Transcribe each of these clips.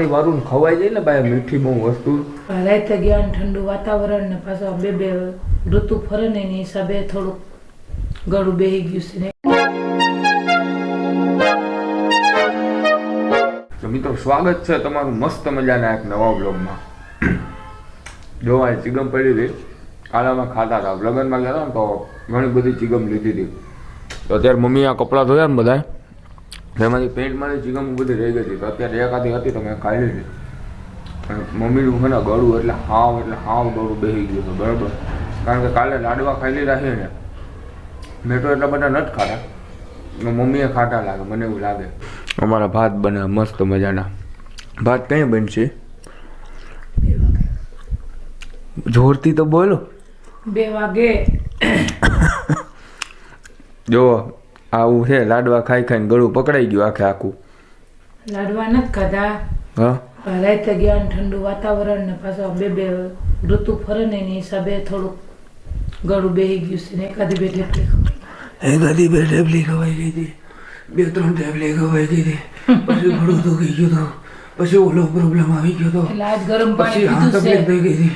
ચાણી વાળું ખવાઈ જાય ને ભાઈ મીઠી બહુ વસ્તુ. રાતે ગયા ઠંડુ વાતાવરણ ને પાછા બે બે ઋતુ ફરે ને એની હિસાબે થોડુંક ગળું બેહી ગયું છે ને. તો મિત્રો સ્વાગત છે તમારું મસ્ત મજાના એક નવા બ્લોગમાં જોવા ચિગમ પડી હતી કાલામાં ખાતા હતા. લગ્નમાં ગયા હતા ને તો ઘણી બધી ચિગમ લીધી હતી. તો અત્યારે મમ્મી આ કપડાં ધોયા ને બધા એમાંથી પેન્ટમાંથી ચિગમ બધી રહી ગઈ હતી. તો અત્યારે એકાદી હતી તો મેં ખાઈ લીધી. મમ્મીનું છે ને ગળું એટલે હાવ એટલે હાવ ગળું બેસી ગયું હતું. બરાબર? કારણ કે કાલે લાડવા ખાઈ લીધા છે ને. મેં તો એટલા બધા નથી ખાતા મમ્મીએ ખાટા લાગે મને એવું લાગે. અમારા ભાત બને મસ્ત મજાના. ભાત કઈ બનશે? જોરથી તો બોલો. બે વાગે. જો આવું છે લાડવા ખાઈ ખાઈને ગળું પકડાઈ ગયું આખે આખું. લાડવા નથી ખાધા. હા? રાતે ગયા ને ઠંડુ વાતાવરણ ને પાછો બે બે ઋતુ ફરે ને એની હિસાબે થોડુંક ગળું બેહી ગયું છે ને એકાદી બે ટેબલી એકાદી બે ટેબલી ખવાઈ ગઈ હતી. બે ત્રણ ટેબલી ખવાઈ ગઈ હતી. પછી ઘણું દુખી ગયું હતું પછી ઓલો પ્રોબ્લેમ આવી ગયો હતો પછી હા તકલીફ થઈ ગઈ હતી.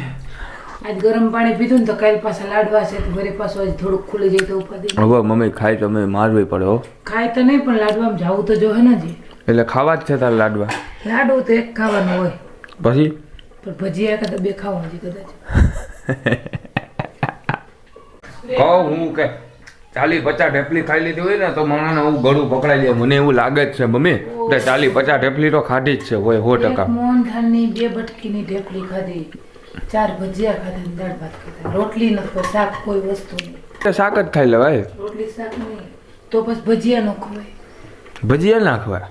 આજ ગરમ પાણી પીધું ને તો કાલ પાછા લાડવા છે તો વળી પાછું આજ થોડુંક ખુલી જાય તો ઉપાધી હવે મમ્મી ખાય તો મેં મારવી પડે હો. ખાય તો નહીં પણ લાડવામાં જાવું તો જોહે ને જી એટલે ખાવા જ છે તારા લાડવા? લાડુ તો એક ખાવાનું હોય. પછી? પણ ભજીયા કદાચ બે ખાવા છે કદાચ. કહું હું કે ચાલી પચાસ ઢેફલી ખાઈ લીધી હોય ને તો મને હું ગળું પકડાઈ લે મને એવું લાગે જ છે મમ્મી કે ચાલી પચાસ ઢેફલી તો ખાધી જ છે હોય સો ટકા. મોહનથાળની બે બટકીની ઢેફલી ખાધી. ચાર ભજીયા ખાધા ને દાળ ભાત ખાધા. રોટલી નથી શાક કોઈ વસ્તુ નહીં. શાક જ ખાઈ લેવાય. રોટલી શાક નહીં. તો બસ ભજીયા ન ખવાય. ભજીયા નાખવા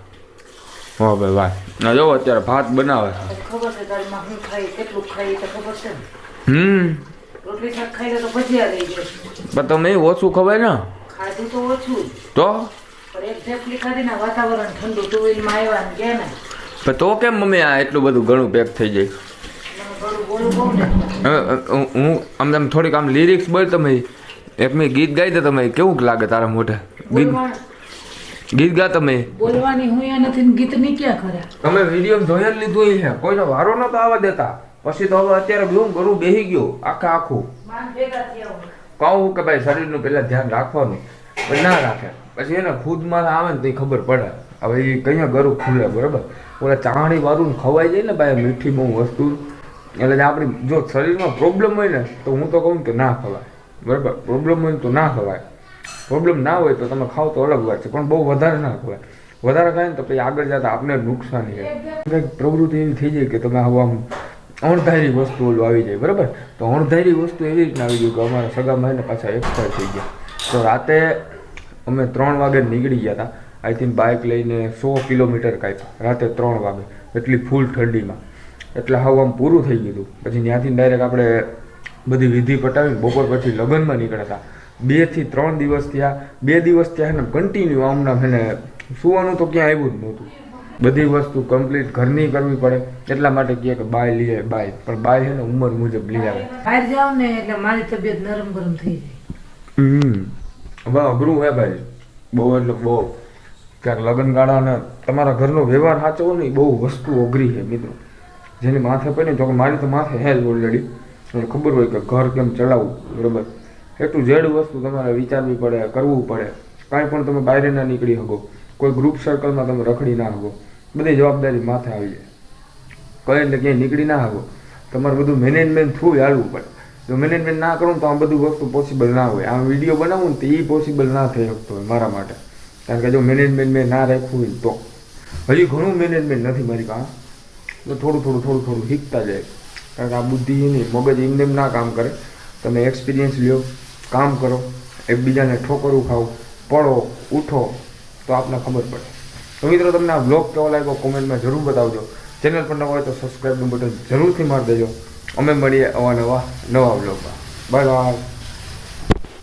વાહ ભાઈ વાહ. ના જો અત્યારે ભાત બનાવે. ખબર છે તારી માં હું ખાઈ કેટલું ખાઈ તો ખબર છે હમ. રોટલી શાક ખાઈ તો ભજીયા લઈ જાય. પણ તમે ઓછું ખવાય ને? ખાધું તો ઓછું તો? ને વાતાવરણ ઠંડુ ટુ વ્હીલમાં આવ્યા ને ને? તો કેમ મમ્મી આ એટલું બધું ઘણું પેક થઈ જાય? હું હું આમ આમ થોડીક આમ લિરિક્સ બોલ તમે એક મેં ગીત ગાઈ દે તમે કેવું લાગે તારા મોઢે? ગીત ગીત ગા તમે બોલવાની હું યા નથી ગીતની ક્યાં કર્યા? તમે વીડિયો જોયા લીધું છે કોઈનો વારો નતો આવવા દેતા. પછી તો હવે અત્યારે બહુ ગરું બેહી ગયો આખે આખું. કહું કે ભાઈ શરીરનું પહેલા ધ્યાન રાખવાનું. પણ ના રાખે. પછી એને ખુદમાં આવે ને તો ખબર પડે. હવે એ કયા ગરું ખુલે બરાબર? ઓલા ચાણી વાળું ને ખવાઈ જાય ને ભાઈ મીઠી બહુ વસ્તુ. એટલે આપણી જો શરીરમાં પ્રોબ્લેમ હોય ને, તો હું તો કહું કે ના ખવાય. બરાબર? પ્રોબ્લેમ હોય તો ના ખવાય. પ્રોબ્લેમ ના હોય તો તમે ખાવ તો અલગ વાત છે, પણ બહુ વધારે ના ખવાય. વધારે ખાય ને તો પછી આગળ જતા આપને નુકસાન છે કંઈક પ્રવૃત્તિ એવી થઈ જાય કે તમે હવે આમ અણધારી વસ્તુ ઓલું આવી જાય, બરાબર? તો અણધારી વસ્તુ એવી રીતના આવી ગયું કે અમારા સગા ભાઈને પાછા એક્સપાયર થઈ ગયા. તો રાતે અમે ત્રણ વાગે નીકળી ગયા હતા. આઈ થિંક બાઇક લઈને સો કિલોમીટર કાપ્યા. રાતે ત્રણ વાગે. એટલી ફૂલ ઠંડીમાં. એટલે હવે આમ પૂરું થઈ ગયું પછી ત્યાંથી ડાયરેક્ટ આપણે બધી વિધિ પટાવી બપોર પછી લગ્નમાં નીકળ્યા હતા બેથી ત્રણ દિવસ થયા. બે દિવસ થયા ને કન્ટિન્યુ આમના એને સુવાનું તો ક્યાં આવ્યું જ નહોતું. બધી વસ્તુ કમ્પ્લીટ ઘરની કરવી પડે. એટલા માટે કહે કે બાય લઈ આવે બાય. પણ બાય છે ને ઉંમર મુજબ લઈ આવે. બહાર જાવ ને એટલે મારી તબિયત નરમ ગરમ થઈ જાય. હમ. હવે અઘરું હે ભાઈ. બહુ એટલે બહુ. ક્યાંક લગ્ન ગાળાને તમારા ઘરનો વ્યવહાર સાચવો ને બહુ વસ્તુ અઘરી છે મિત્રો. જેની માથે પડે ને તો કે મારી તો માથે હે જ ઓલરેડી એટલે ખબર હોય કે ઘર કેમ ચલાવવું બરોબર? એટલું જેડ વસ્તુ તમારે વિચારવી પડે, કરવું પડે. કાંઈ પણ તમે બહાર ના નીકળી શકો. કોઈ ગ્રુપ સર્કલમાં તમે રખડી ના શકો. બધી જવાબદારી માથે આવી જાય. કહે એટલે ક્યાંય નીકળી ના શકો. તમારે બધું મેનેજમેન્ટ થ્રુ હાલવું પડે. જો મેનેજમેન્ટ ના કરું તો આ બધું વસ્તુ પોસિબલ ના હોય. આ વીડિયો બનાવું ને તો એ પોસિબલ ના થઈ શકતો હોય મારા માટે. કારણ કે જો મેનેજમેન્ટ મેં ના રાખ્યું હોય તો. હજી ઘણું મેનેજમેન્ટ નથી મારી પાસે. તો થોડું થોડું થોડું થોડું શીખતા જાય. કારણ કે આ બુદ્ધિ નહીં મગજ એમને ના કામ કરે. તમે એક્સપિરિયન્સ લ્યો, કામ કરો, એકબીજાને ઠોકરું ખાઓ, પડો, ઉઠો, તો આપને ખબર પડે. તો મિત્રો, તમને આ બ્લોગ કેવો લાગ્યો કોમેન્ટમાં જરૂર બતાવજો. ચેનલ પર ન હોય તો સબસ્ક્રાઈબનું બટન જરૂરથી મારી દેજો. અમે મળીએ અવા નવા નવા બ્લોગમાં બાય બાય